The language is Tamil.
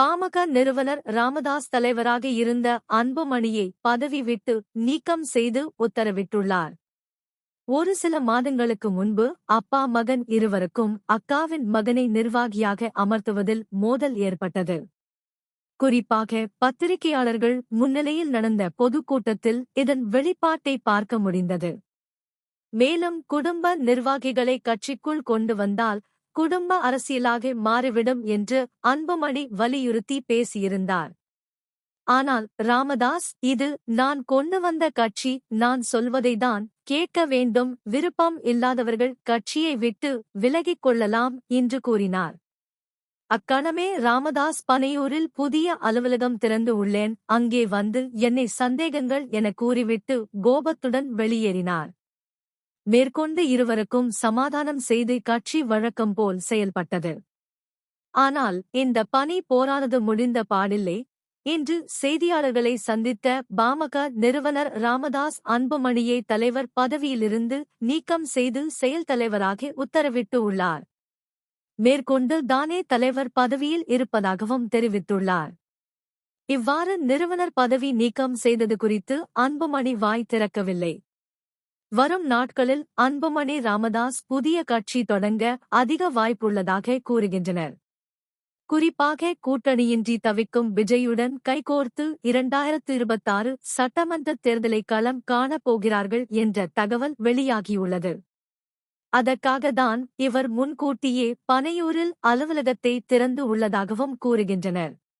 பாமக நிறுவனர் ராமதாஸ் தலைவராக இருந்த அன்புமணியை பதவி விட்டு நீக்கம் செய்து உத்தரவிட்டுள்ளார். ஒரு சில மாதங்களுக்கு முன்பு அப்பா மகன் இருவருக்கும் அக்காவின் மகனை நிர்வாகியாக அமர்த்துவதில் மோதல் ஏற்பட்டது. குறிப்பாக பத்திரிகையாளர்கள் முன்னிலையில் நடந்த பொதுக்கூட்டத்தில் இதன் வெளிப்பாட்டை பார்க்க முடிந்தது. மேலும் குடும்ப நிர்வாகிகளை கட்சிக்குள் கொண்டு வந்தால் குடும்ப அரசியலாக மாறிவிடும் என்று அன்புமணி வலியுறுத்தி பேசியிருந்தார். ஆனால் ராமதாஸ் இது நான் கொண்டு வந்த கட்சி நான் சொல்வதைதான் கேட்க வேண்டும் விருப்பம் இல்லாதவர்கள் கட்சியை விட்டு விலகிக் கொள்ளலாம் என்று கூறினார். அக்கணமே ராமதாஸ் பனையூரில் புதிய அலுவலகம் திறந்து உள்ளேன் அங்கே வந்து என்னை சந்தேகங்கள் என கூறிவிட்டு கோபத்துடன் வெளியேறினார். மேற்கொண்டு இருவருக்கும் சமாதானம் செய்து கட்சி வழக்கம் போல் செயல்பட்டது. ஆனால் இந்த பணி போரானது முடிந்த பாடில்லை இன்று செய்தியாளர்களை சந்தித்த பாமக நிறுவனர் ராமதாஸ் அன்புமணியை தலைவர் பதவியிலிருந்து நீக்கம் செய்து செயல் தலைவராக உத்தரவிட்டு உள்ளார். மேற்கொண்டு தானே தலைவர் பதவியில் இருப்பதாகவும் தெரிவித்துள்ளார். இவ்வாறு நிறுவனர் பதவி நீக்கம் செய்தது குறித்து அன்புமணி வாய் திறக்கவில்லை. வரும் நாட்களில் அன்புமணி ராமதாஸ் புதிய கட்சி தொடங்க அதிக வாய்ப்புள்ளதாக கூறுகின்றனர். குறிப்பாக கூட்டணியின்றி தவிக்கும் விஜயுடன் கைகோர்த்து இரண்டாயிரத்து இருபத்தாறு சட்டமன்ற தேர்தலை களம் காணப் போகிறார்கள் என்ற தகவல் வெளியாகியுள்ளது. அதற்காகத்தான் இவர் முன்கூட்டியே பனையூரில் அலுவலகத்தை திறந்து உள்ளதாகவும் கூறுகின்றனர்.